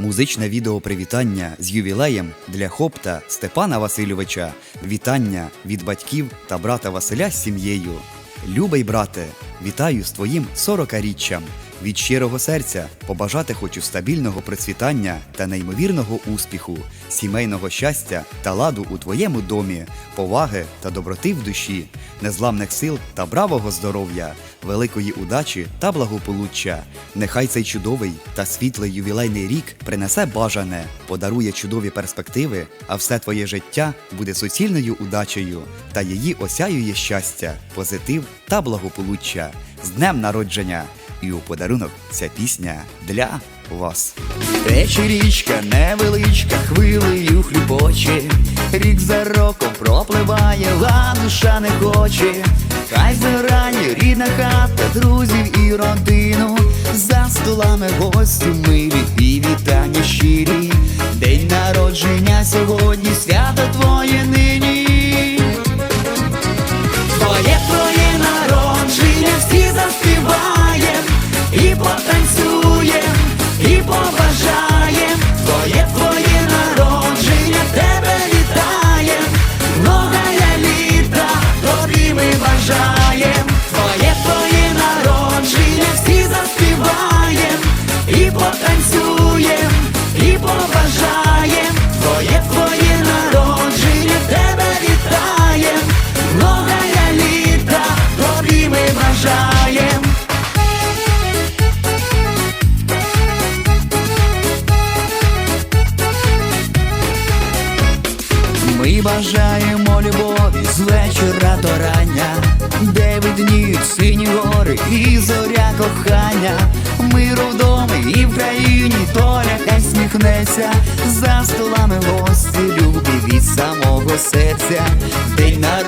Музичне відео привітання з ювілеєм для хопта Степана Васильовича. Вітання від батьків та брата Василя з сім'єю. Любий брате, вітаю з твоїм 40-річчям. Від щирого серця побажати хочу стабільного процвітання та неймовірного успіху, сімейного щастя та ладу у твоєму домі, поваги та доброти в душі, незламних сил та бравого здоров'я, великої удачі та благополуччя. Нехай цей чудовий та світлий ювілейний рік принесе бажане, подарує чудові перспективи, а все твоє життя буде суцільною удачею, та її осяює щастя, позитив та благополуччя. З днем народження! І у подарунок ця пісня для вас. Тече річка невеличка, хвилею хлюбоче, рік за роком пропливає, а душа не хоче. Хай зарані рідна хата, друзів і родину, за столами гості милі і вітання щирі. День народження сьогодні, бажаєм. Ми бажаємо любові з вечора до рання, де видніють сині гори і зоря кохання. Миру в і в країні доля хай сміхнеться, за столами гості любі від самого серця. День народження